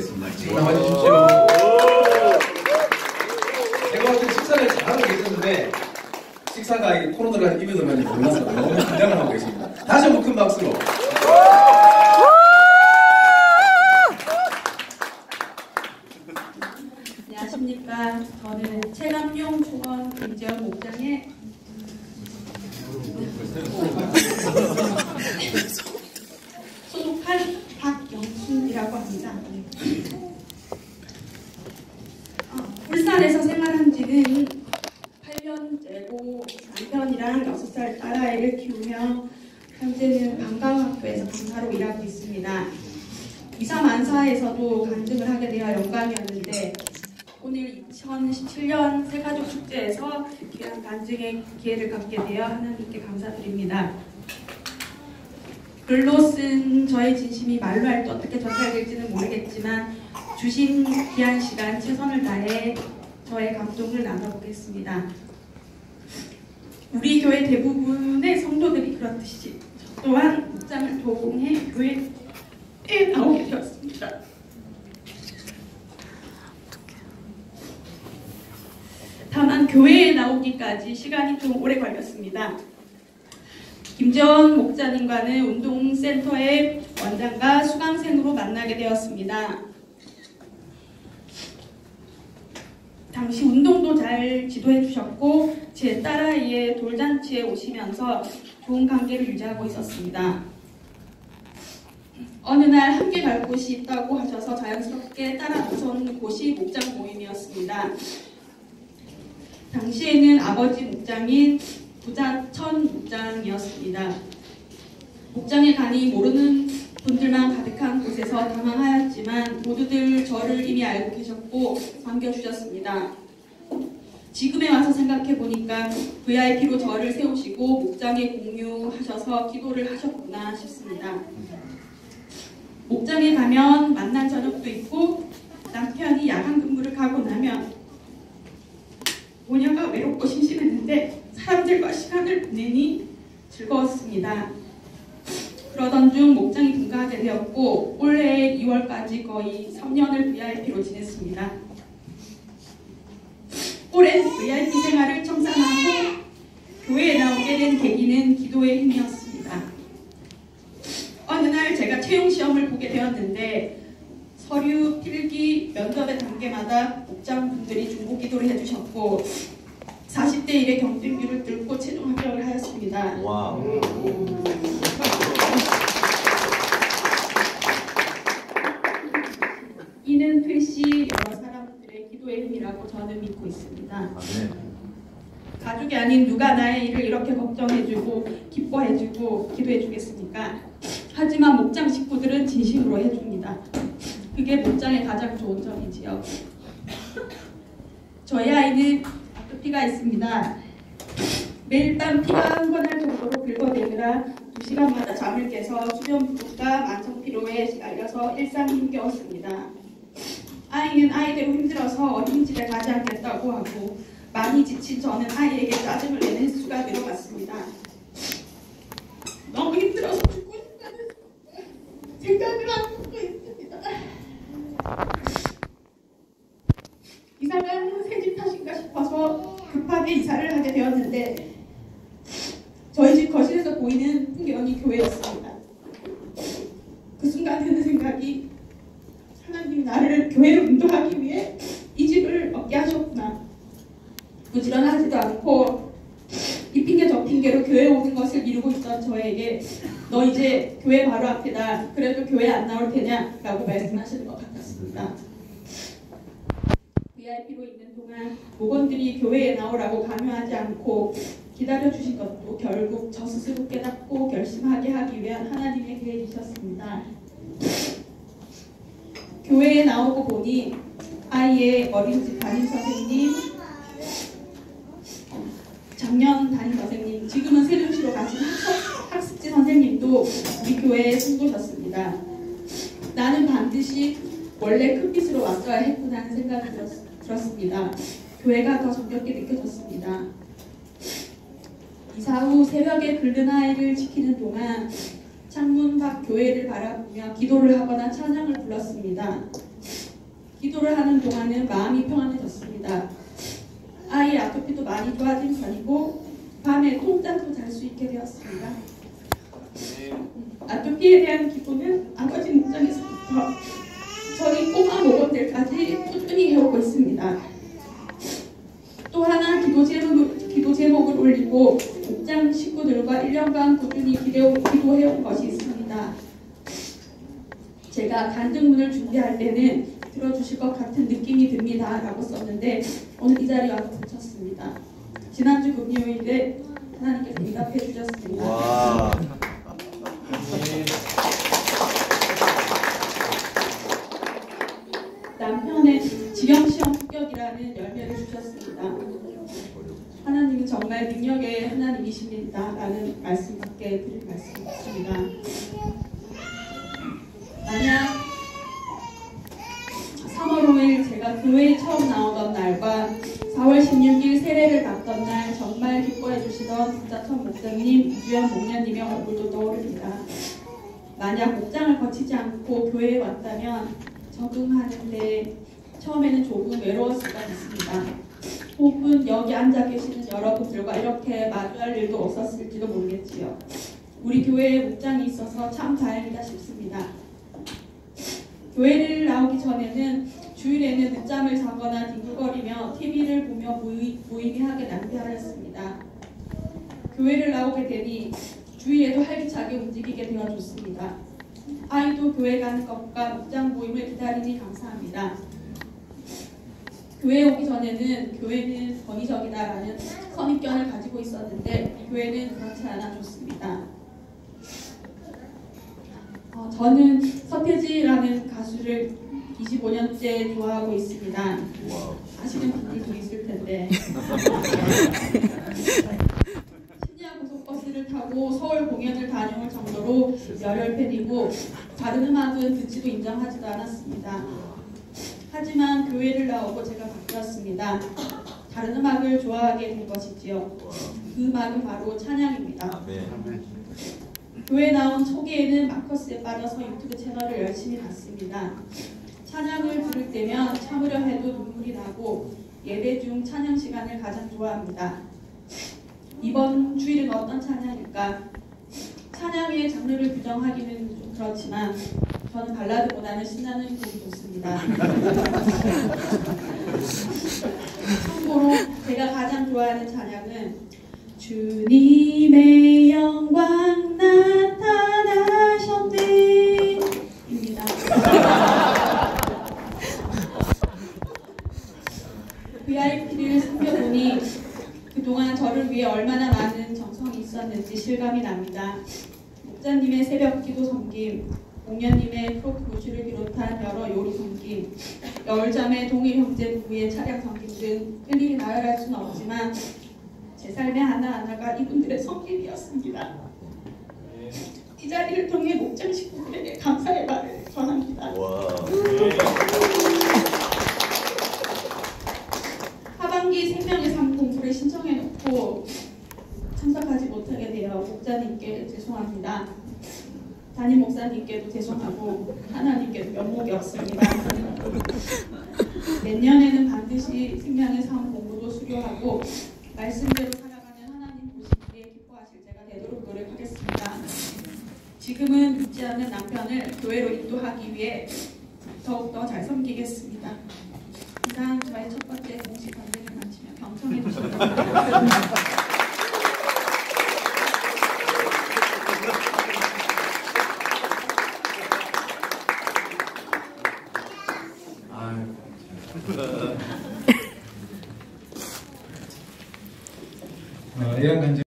부탁드리겠습니다. 자, 나와주십시오. 제가 어제 식사를 잘하고 계셨는데 식사가 이 코로나가 입에 들면 몰라서 너무 긴장을 하고 계십니다. 다시 한번 큰 박수로. 안녕하십니까. 저는 체감용 중원 김재현 목장의 소속한 박영순이라고 합니다. 어, 울산에서 생활한 지는 8년째고 남편이랑 6살 딸아이를 키우며 현재는 관광학교에서 강사로 일하고 있습니다. 이사 만사에서도 간증을 하게 되어 영광이었는데 오늘 2017년 새가족 축제에서 귀한 간증의 기회를 갖게 되어 하나님께 감사드립니다. 글로 쓴 저의 진심이 말로 할 때 어떻게 전달될지는 모르겠지만 주신 귀한 시간 최선을 다해 저의 감동을 나눠보겠습니다. 우리 교회 대부분의 성도들이 그렇듯이 저 또한 목장을 도공해 교회 에 나오게 되었습니다. 다만 교회에 나오기까지 시간이 좀 오래 걸렸습니다. 김재원 목사님과는 운동센터의 원장과 수강생으로 만나게 되었습니다. 당시 운동도 잘 지도해 주셨고 제 딸아이의 돌잔치에 오시면서 좋은 관계를 유지하고 있었습니다. 어느 날 함께 갈 곳이 있다고 하셔서 자연스럽게 따라 나선 곳이 목장 모임이었습니다. 당시에는 아버지 목장인 부자천 목장이었습니다. 목장에 가니 모르는 분들만 가득한 곳에서 당황하였지만 모두들 저를 이미 알고 계셨고 반겨주셨습니다. 지금에 와서 생각해 보니까 VIP로 저를 세우시고 목장에 공유하셔서 기도를 하셨구나 싶습니다. 목장에 가면 만난 저녁도 있고 남편이 야간 근무를 가고 나면 모녀가 외롭고 심심했는데 사람들과 시간을 보내니 즐거웠습니다. 그러던 중 목장이 분가하게 되었고 올해 2월까지 거의 3년을 VIP로 지냈습니다. 오랜 VIP 생활을 청산하고 교회에 나오게 된 계기는 기도의 힘이었습니다. 어느 날 제가 채용 되었는데 서류 필기 면접의 단계마다 목장분들이 중보 기도를 해주셨고 40대 1의 경쟁률을 뚫고 최종 합격을 하였습니다. 와. 이는 필시 여러 사람들의 기도의 힘이라고 저는 믿고 있습니다. 아멘. 가족이 아닌 누가 나의 일을 이렇게 걱정해주고 기뻐해주고 기도해주겠습니까? 진심으로 해줍니다. 그게 목장의 가장 좋은 점이지요. 저희 아이는 아토피가 있습니다. 매일 밤 피가 한번할 정도로 긁어대느라 두 시간마다 잠을 깨서 수면 부족과 만성 피로에 시달려서 일상 힘겨웠습니다. 아이는 아이대로 힘들어서 어린이집에 가지 않겠다고 하고 많이 지친 저는 아이에게 짜증을 내는 수가 되어갔습니다. 너무 힘들어서 죽고 싶다는 생각을 하고 있습니다. 탓인가 싶어서 급하게 이사를 하게 되었는데 저희 집 거실에서 보이는 풍경이 교회였습니다. 그 순간 드는 생각이 하나님이 나를 교회로 인도하기 위해 이 집을 얻게 하셨구나. 부지런하지도 않고 이 핑계 저 핑계로 교회 오는 것을 미루고 있던 저에게 너 이제 교회 바로 앞이다. 그래도 교회 안 나올 테냐? 라고 말씀하시는 것 같았습니다. VIP로 있는 동안 목원들이 교회에 나오라고 강요하지 않고 기다려주신 것도 결국 저 스스로 깨닫고 결심하게 하기 위한 하나님의 계획이셨습니다. 교회에 나오고 보니 아이의 어린이집 담임 선생님, 작년 담임 선생님, 지금은 세종시로 가신 학습, 학습지 선생님도 우리 교회에 숨고셨습니다. 나는 반드시 원래 큰 빛으로 왔어야 했구나 하는 생각이 들었, 들었습니다. 교회가 더 정겹게 느껴졌습니다. 이사 후 새벽에 아이를 지키는 동안 창문 밖 교회를 바라보며 기도를 하거나 찬양을 불렀습니다. 기도를 하는 동안은 마음이 평안해졌습니다. 아이의 아토피도 많이 좋아진 편이고 밤에 통잠도 잘 수 있게 되었습니다. 아토피에 대한 기도는 아버지 목장에서부터 저희 꼬마 모범들까지 올리고 목장 식구들과 1년간 꾸준히 기도, 기도해온 것이 있습니다. 제가 간증문을 준비할 때는 들어주실 것 같은 느낌이 듭니다. 라고 썼는데 오늘 이 자리에 와서 붙였습니다. 지난주 금요일에 하나님께서 응답해 주셨습니다. 와. 남편의 지령시험 합격이라는 열매를 주셨습니다. 하나님은 정말 능력의 하나님이십니다. 라는 말씀밖에 드릴 말씀이 없습니다. 만약 3월 5일 제가 교회에 처음 나오던 날과 4월 16일 세례를 받던 날 정말 기뻐해 주시던 부자천 목사님, 이주연 목녀님의 얼굴도 떠오릅니다. 만약 목장을 거치지 않고 교회에 왔다면 적응하는데 처음에는 조금 외로웠을 것 같습니다. 혹은 여기 앉아 계시는 여러분들과 이렇게 마주할 일도 없었을지도 모르겠지요. 우리 교회에 목장이 있어서 참 다행이다 싶습니다. 교회를 나오기 전에는 주일에는 늦잠을 자거나 뒹굴거리며 TV를 보며 무의, 무의미하게 낭비하였습니다. 교회를 나오게 되니 주일에도 활기차게 움직이게 되어줬습니다. 아이도 교회 가는 것과 목장 모임을 기다리니 감사합니다. 교회 오기 전에는 교회는 권위적이다라는 선입견을 가지고 있었는데 교회는 그렇지 않아 좋습니다. 어, 저는 서태지라는 가수를 25년째 좋아하고 있습니다. 와. 아시는 분들도 있을 텐데. 신야 고속버스를 타고 서울 공연을 다녀올 정도로 열혈 팬이고 다른 음악은 듣지도 인정하지도 않았습니다. 하지만 교회를 나오고 제가 바뀌었습니다. 다른 음악을 좋아하게 된 것이지요. 그 음악은 바로 찬양입니다. 아멘. 교회 나온 초기에는 마커스에 빠져서 유튜브 채널을 열심히 봤습니다. 찬양을 들을 때면 참으려 해도 눈물이 나고 예배 중 찬양 시간을 가장 좋아합니다. 이번 주일은 어떤 찬양일까? 찬양의 장르를 규정하기는 좀 그렇지만 저는 발라드보다는 신나는 곡이 좋습니다. 참고로 제가 가장 좋아하는 찬양은 주님의 영광 나타나셨네입니다. VIP를 섬겨보니 그동안 저를 위해 얼마나 많은 정성이 있었는지 실감이 납니다. 목자님의 새벽 기도 섬김, 공연님의 프로크 무슈를 비롯한 여러 요리 섬김, 여울잠의 동일 형제 부부의 차량 섬김 등 일일이 나열할 수는 없지만 제 삶의 하나하나가 이분들의 섬김이었습니다. 이 자리를 통해 목장 식구들에게 감사의 말을 전합니다. 와. 하반기 생명의 삶 공부를 신청해 놓고 참석하지 못하게 되어 목자님께 죄송합니다. 목사님께도 죄송하고 하나님께도 면목이 없습니다. 내년에는 반드시 생명의 삶 공부도 수료하고 말씀대로 살아가는 하나님 보시기에 기뻐하실 제가 되도록 노력하겠습니다. 지금은 믿지 않는 남편을 교회로 인도하기 위해 더욱더 잘 섬기겠습니다. 이상 저의 첫 번째 공식 관계를 마치며 경청해 주시기 바랍니다.